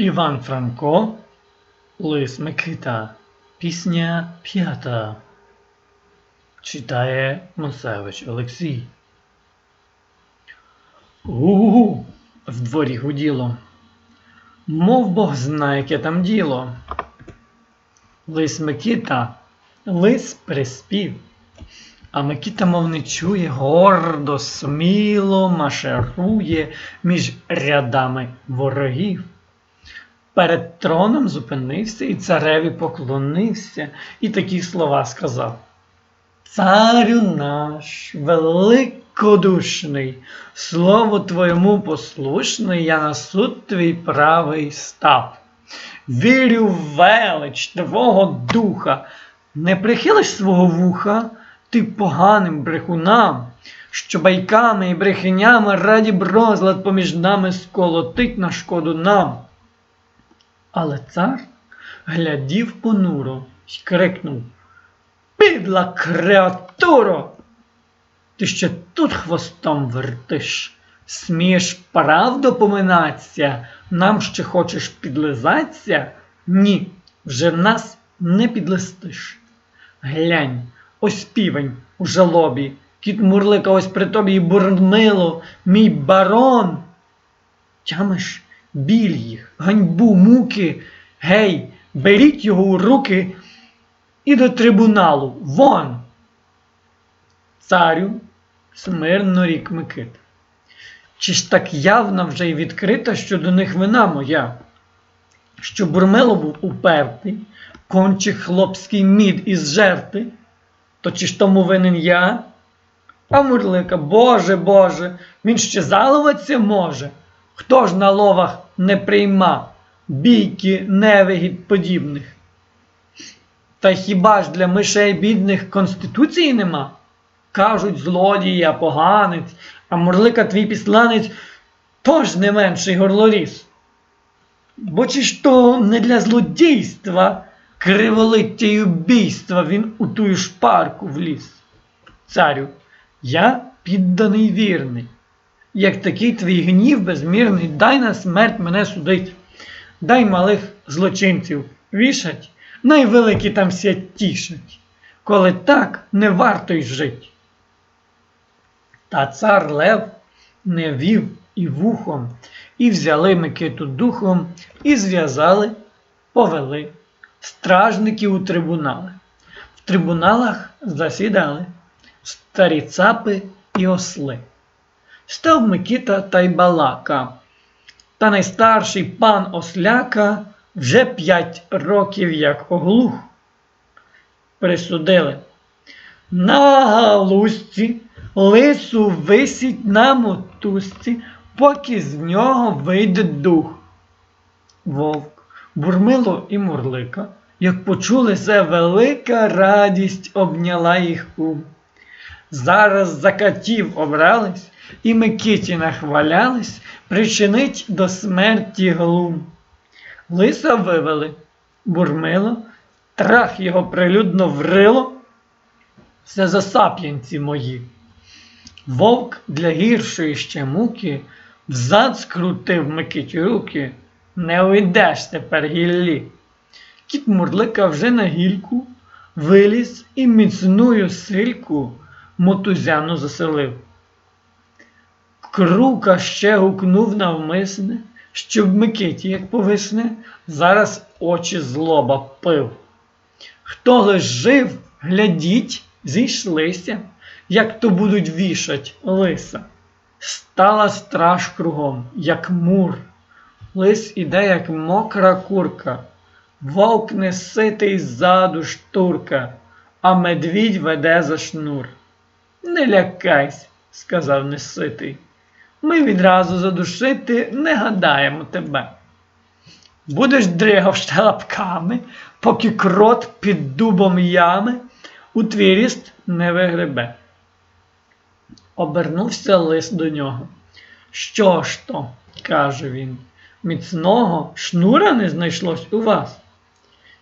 Іван Франко, Лис Микита, Пісня п'ята. Читає Мосевич Олексій. У в дворі гуділо. Мов Бог знає, яке там діло. Лис Микита, лис приспів. А Микита, мов не чує, гордо, сміло маширує між рядами ворогів. Перед троном зупинився і цареві поклонився, і такі слова сказав. Царю наш, великодушний, слову твоєму послушний, я на суд твій правий став. Вірю в велич твого духа, не прихилиш свого вуха ти поганим брехунам, що байками і брехенями раді б поміж нами сколотить на шкоду нам. Але цар глядів понуро й крикнув Підла креатуро! Ти ще тут хвостом вертиш, смієш правду поминатися, нам ще хочеш підлизатися? Ні, вже нас не підлистиш. Глянь, ось півень у жалобі, кіт мурлика ось при тобі і бурмило, мій барон. Тямиш біль їх, ганьбу, муки, гей, беріть його у руки і до трибуналу вон. Царю, смирно рік Микит. Чи ж так явно вже й відкрита щодо них вина моя, що Бурмило був упертий, конче хлопський мід із жерти, то чи ж тому винен я? А Мурлика, Боже Боже, він ще заловаться може. Хто ж на ловах не прийма бійки невигід подібних? Та хіба ж для мишей бідних конституції нема? Кажуть, злодій, а поганець, а Мурлика твій післанець тож не менший горлоріз. Бо чи ж то не для злодійства, криволиття й убійства він у тую шпарку вліз? Царю, я підданий вірний. Як такий твій гнів безмірний, дай на смерть мене судить, дай малих злочинців вішать, найвеликі там ся тішать, коли так не варто й жить. Та цар Лев не вів і вухом, і взяли Микиту духом, і зв'язали, повели стражників у трибунали. В трибуналах засідали старі цапи і осли. Став Микита та й балака. Та найстарший пан Осляка вже п'ять років як оглух. Присудили. На галузці лису висіть на мотузці, поки з нього вийде дух. Вовк, бурмило і мурлика, як почули це, велика радість обняла їх ум. Зараз за катів обрались і Микиті нахвалялись, причинить до смерті глум. Лиса вивели, бурмило, трах його прилюдно врило. Все за сап'янці мої. Вовк для гіршої ще муки взад скрутив Микиті руки, не уйдеш тепер гіллі. Кіт Мурлика вже на гільку виліз і міцною сильку мотузяну заселив. Крука ще гукнув навмисне, щоб Микиті, як повисне, зараз очі злоба пив. Хто лиш жив, глядіть, зійшлися, як то будуть вішать лиса. Стала страж кругом, як мур. Лис іде, як мокра курка, вовк неситий ззаду штурка, а медвідь веде за шнур. Не лякайся, сказав неситий. Ми відразу задушити не гадаємо тебе. Будеш дригав шталапками, поки крот під дубом ями у твій ріст не вигребе. Обернувся лис до нього. Що ж то, каже він, міцного шнура не знайшлось у вас.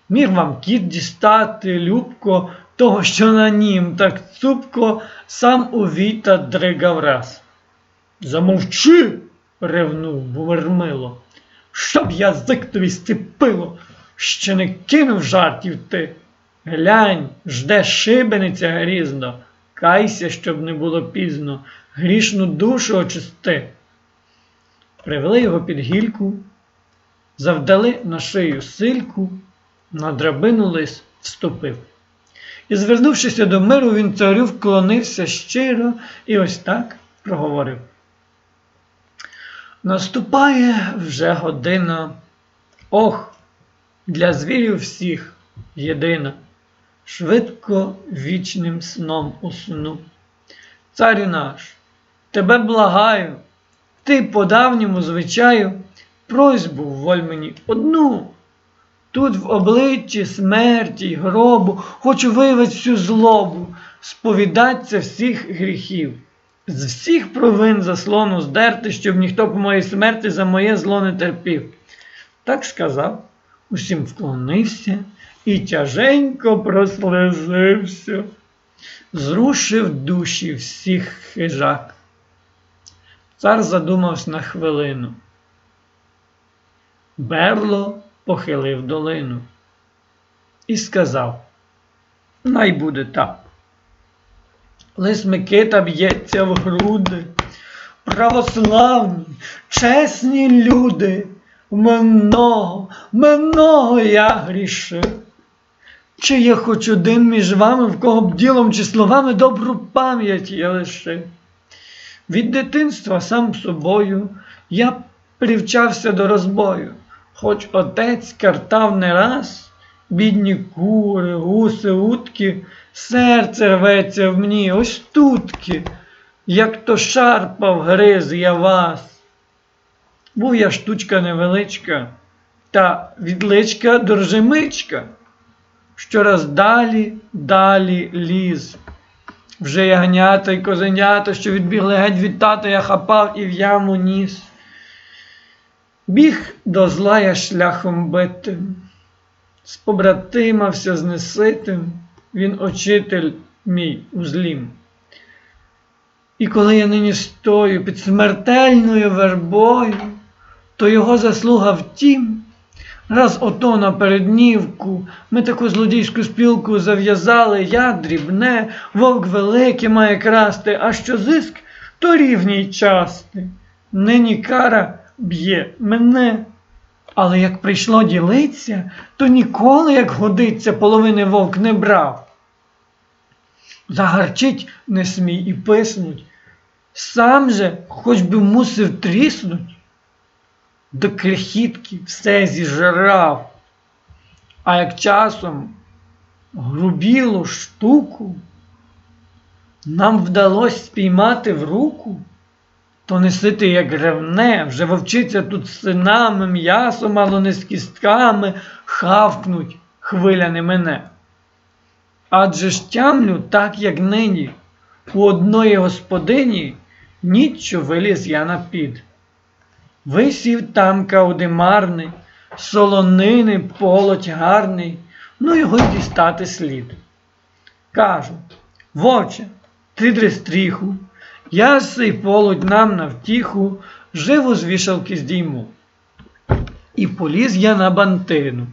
Міг вам кіт дістати, любко, того, що на нім так цупко сам у віта дригав раз. Замовчи, ревнув Вермило. щоб язик тобі степило, ще не кинув жартів ти. Глянь, жде шибениця грізно, кайся, щоб не було пізно, грішну душу очисти. Привели його під гільку, завдали на шию сильку, на драбину лис вступив. І, звернувшися до миру, він царю вклонився щиро і ось так проговорив. Наступає вже година. Ох, для звірів всіх єдина. Швидко вічним сном усну. Царю наш, тебе благаю, ти по давньому звичаю просьбу воль мені одну. Тут в обличчі смерті гробу хочу виявити всю злобу, сповідаться всіх гріхів, з всіх провин заслону здерти, щоб ніхто по моїй смерті за моє зло не терпів. Так сказав, усім вклонився і тяженько прослезився, зрушив душі всіх хижак. Цар задумався на хвилину. Берло похилив долину і сказав: Най буде так. Лис Микита б'ється в груди, православні, чесні люди, много, много я грішив. Чи є хоч один між вами, в кого б ділом чи словами добру пам'ять я лишив? Від дитинства сам собою я привчався до розбою, хоч отець картав не раз, бідні кури, гуси, утки, серце рветься в мені, ось тутки, як то шарпав гриз я вас. Був я штучка невеличка, та відличка доржемичка, щораз далі, далі ліз. Вже ягнята й козенята, що відбігли геть від тата, я хапав і в яму ніс. Біг до зла я шляхом битим, з неситим, він очитель мій узлім. І коли я нині стою під смертельною вербою, то його заслуга в тім, раз ото на переднівку ми таку злодійську спілку зав'язали, я дрібне, вовк великий має красти, а що зиск, то рівній части. Нині кара б'є мене. Але як прийшло ділиться, то ніколи, як годиться, половини вовк не брав. Загарчить не смій і писнуть. Сам же хоч би мусив тріснуть, до крихітки все зіжрав, а як часом грубілу штуку нам вдалося спіймати в руку, то несити як ревне, вже вовчиться тут синами, м'ясом, мало не з кістками, хавкнуть хвиля не мене. Адже ж тямлю так, як нині, у одної господині ніччю виліз я на під. Висів там каудимарний, солонини полоть гарний, ну його й дістати слід. Кажу, вовче, ти дрестріху, я сей полудь нам на втіху, живо з вішалки здійму. І поліз я на бантину,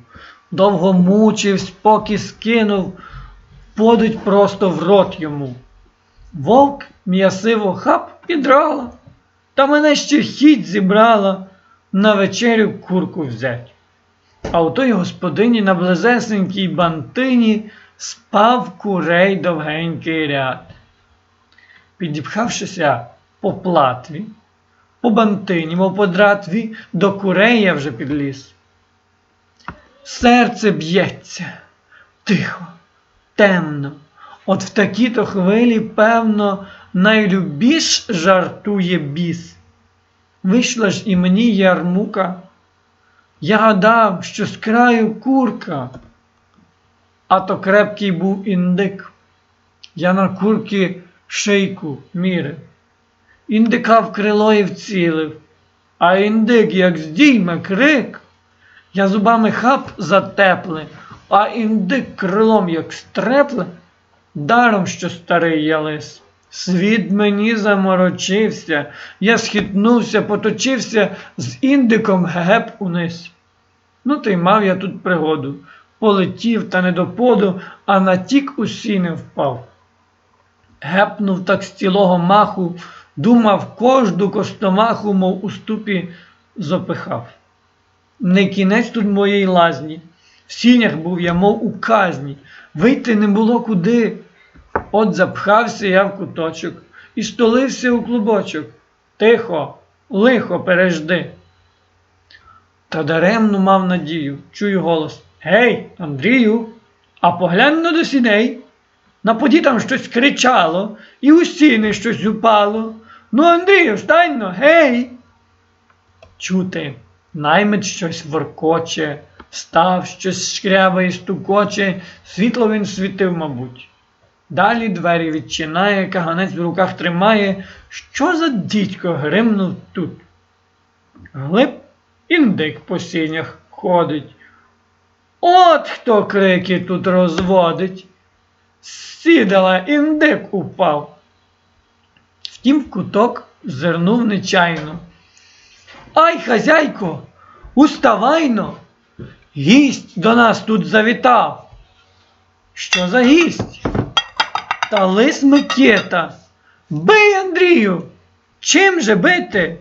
довго мучивсь, поки скинув, подуть просто в рот йому. Вовк м'ясиво хап підрала, та мене ще хіть зібрала на вечерю курку взять. А у той господині на близесенькій бантині спав курей довгенький ряд. Підіпхавшися по платві, по бантині, мов по дратві, до курей я вже підліз. Серце б'ється тихо, темно. От в такі-то хвилі, певно, найлюбіш жартує біс. Вийшла ж і мені ярмука. Я гадав, що з краю курка, а то крепкий був індик. Я на курки шийку мірив. Індика в крило і вцілив, а індик, як здійме крик, я зубами хап затепле, а індик крилом як стрепле, даром, що старий я лис, Світ мені заморочився, я схитнувся, поточився з індиком геп униз. Ну, та й мав я тут пригоду. Полетів та не до поду, а на тік у сіни впав. Гепнув так з цілого маху, думав, кожду костомаху, мов у ступі, зопихав. Не кінець тут моєї лазні. В сінях був я, мов у казні, вийти не було куди. От запхався я в куточок і столився у клубочок. Тихо, лихо пережди. Та даремно мав надію, чую голос. Гей, Андрію, а поглянь до сіней. На поді там щось кричало, і у стіни щось упало. Ну, Андрію, встань но, гей. Чути, наймит щось воркоче, став щось шкрябає стукоче, світло він світив, мабуть. Далі двері відчинає, каганець в руках тримає. Що за дідько гримнув тут? Глиб індик по сінях ходить. От хто крики тут розводить. Сідала індик упав. Втім, куток зирнув нечайно. Ай, хазяйко, уставайно! Гість до нас тут завітав. Що за гість? Та лис Микета. Бий, Андрію! Чим же бити?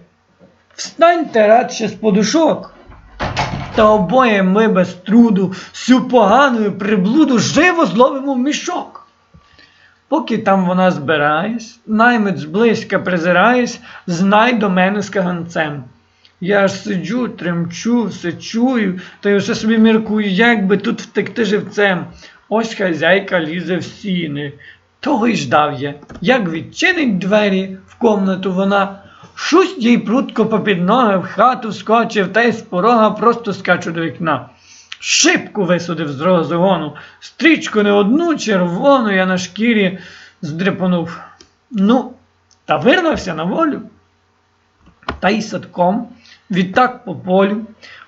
Встаньте радше з подушок. Та обоє ми без труду всю погану приблуду живо зловимо в мішок. Поки там вона збираєсь, наймит зблизька презираєсь, знай до мене з каганцем. Я ж сиджу, тремчу, все чую, та й усе собі міркую, як би тут втекти живцем. Ось хазяйка лізе в сіни. Того й ждав я, як відчинить двері в комнату вона, шусть їй прутко попід ноги в хату скочив, та й з порога просто скачу до вікна. Шибку висудив з розгону, стрічку не одну червону я на шкірі здрипонув. Ну, та вирвався на волю. Та й садком, відтак по полю,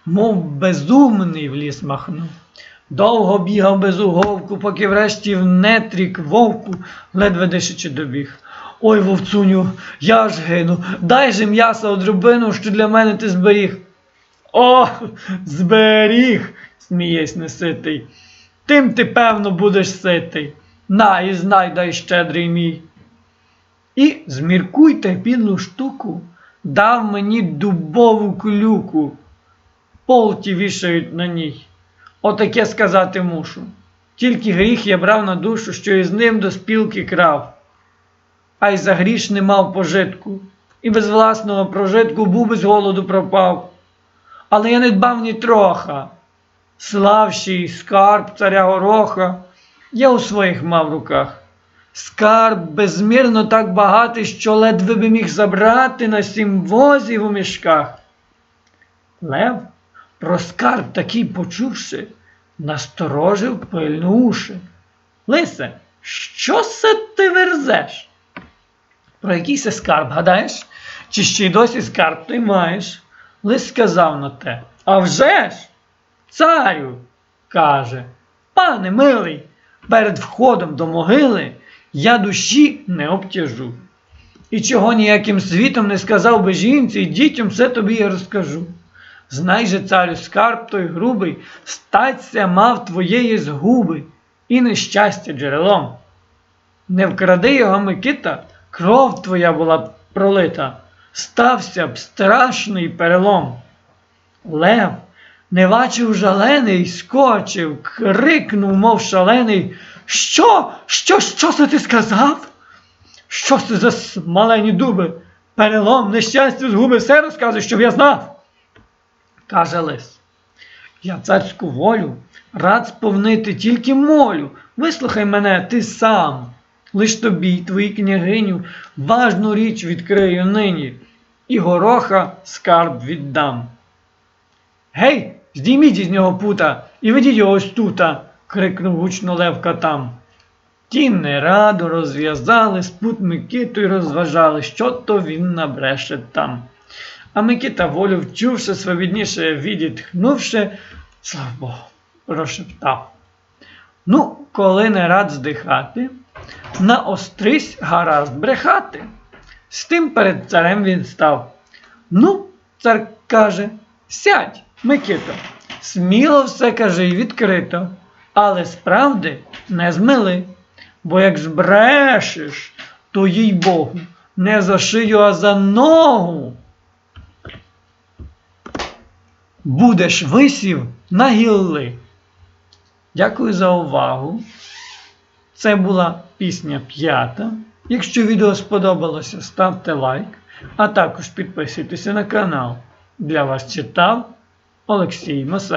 мов безумний в ліс махнув. Довго бігав без уговку, поки врешті в нетрік вовку ледве дишичи добіг. Ой, вовцуню, я ж гину, дай же м'яса одрубину, що для мене ти зберіг. О, зберіг, смієсь неситий. Тим ти, певно, будеш ситий. На і знайдай щедрий мій. І зміркуйте підлу штуку, дав мені дубову клюку. Полті вішають на ній. Отаке сказати мушу. Тільки гріх я брав на душу, що із ним до спілки крав. А й за гріш не мав пожитку, і без власного прожитку був без голоду пропав. Але я не дбав ні троха. Славший скарб царя гороха, я у своїх мав руках. Скарб безмірно так багатий, що ледве би міг забрати на сім возів у мішках. Лев, про скарб такий почувши, насторожив пильно уші. Лисе, що се ти верзеш? Про який се скарб гадаєш? Чи ще й досі скарб ти маєш? Лис сказав на те. А вже ж, царю, каже, пане милий, перед входом до могили я душі не обтяжу. І чого ніяким світом не сказав би жінці, і дітям все тобі я розкажу. Знай же, царю, скарб той грубий, статься мав твоєї згуби і нещастя джерелом. Не вкради його, Микита, кров твоя була б пролита, стався б страшний перелом. Лев, не бачив жалений, скочив, крикнув, мов шалений. Що? Що, що це ти сказав? Що це за смалені дуби? Перелом, нещастя згуби, все розказуй, щоб я знав. Каже лис. Я царську волю рад сповнити, тільки молю. Вислухай мене ти сам. Лиш тобі, й твоїй княгиню, важну річ відкрию нині, і гороха скарб віддам. Гей, здійміть із нього пута і ведіть його ось тута, крикнув гучно Левка там. Ті нерадо розв'язали спут Микиту й розважали, що то він набреше там. А Микита волю вчувши, свобідніше відітхнувши, слава Богу, прошептав. Ну, коли не рад здихати, наострись гаразд брехати. З тим перед царем він став. Ну, цар каже, сядь, Микито, сміло все кажи відкрито, але справди не змили. Бо як збрешеш, то їй Богу, не за шию, а за ногу. Будеш висів на гілли. Дякую за увагу. Це була пісня п'ята. Якщо відео сподобалося, ставте лайк, а також підписуйтеся на канал. Для вас читав Олексій Мосе.